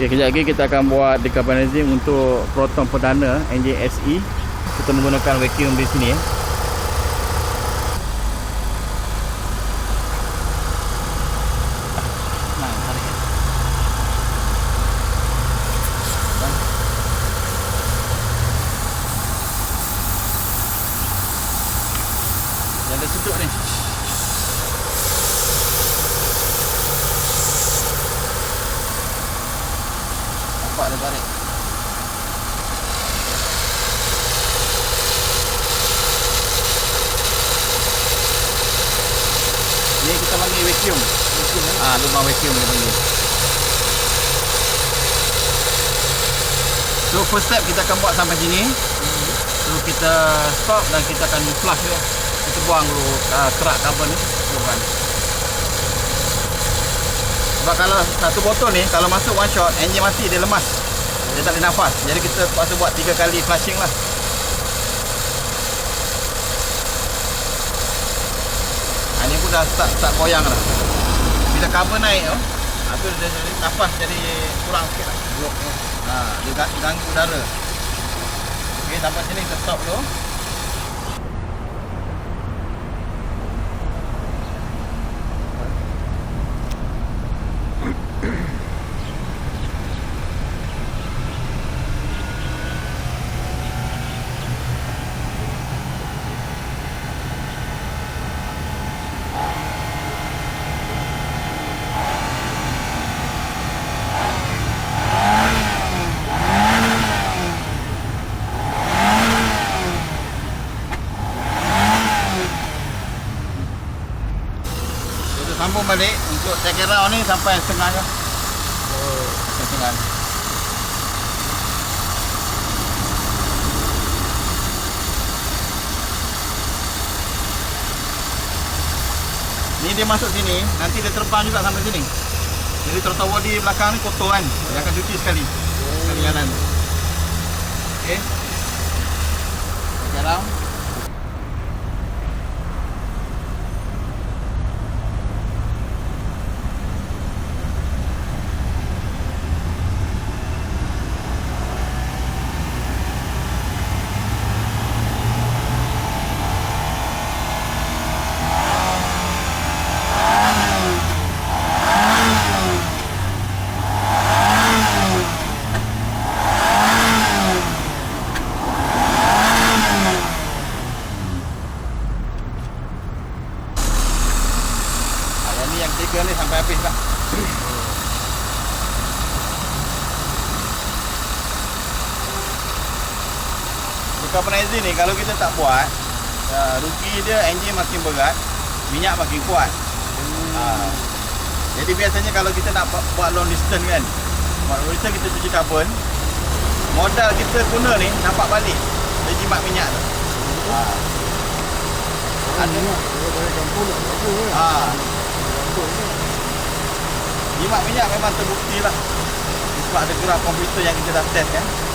Okay, kejap lagi kita akan buat decarbonizing untuk proton perdana enjin SE. Kita menggunakan vacuum di sini. Dia ada sedut ni. Nampak dia tarik. Ni kita panggil vacuum. Ah, lubang vacuum dia panggil. So first step kita akan buat sampai sini. So kita stop dan kita akan flush dia. Kita buang dulu uh, kerak carbon ni. Buang. Sebab kalau satu botol ni kalau masuk one shot enjin mati dia lemas. Dia tak boleh nafas. Jadi kita terpaksa buat tiga kali flushing lah. Ha, ni pun dah start, start koyang dah. Bila carbon naik tu, ha, tu dia jadi nafas jadi kurang sikit lah. Blok tu. Ha, dia gang- ganggu udara. Okey, sampai sini kita stop dulu. Kita sambung balik untuk it out ni sampai setengah je. Oh, setengah. Ni dia masuk sini, nanti dia terbang juga sampai sini. Jadi trotoar body belakang ni kotor kan. Dia akan cuci sekali. Sekali kanan. Okey. Check yang ni ketiga ni sampai habis tak? Decarbonizing ni kalau kita tak buat uh, Rugi dia enjin makin berat Minyak makin kuat ha. Jadi biasanya kalau kita nak bu- buat long distance kan Buat long distance kita cuci karbon Modal kita guna ni nampak balik Dia jimat minyak tu ha. Ada ha. Jimat minyak memang terbukti lah. Sebab ada graf komputer yang kita dah test kan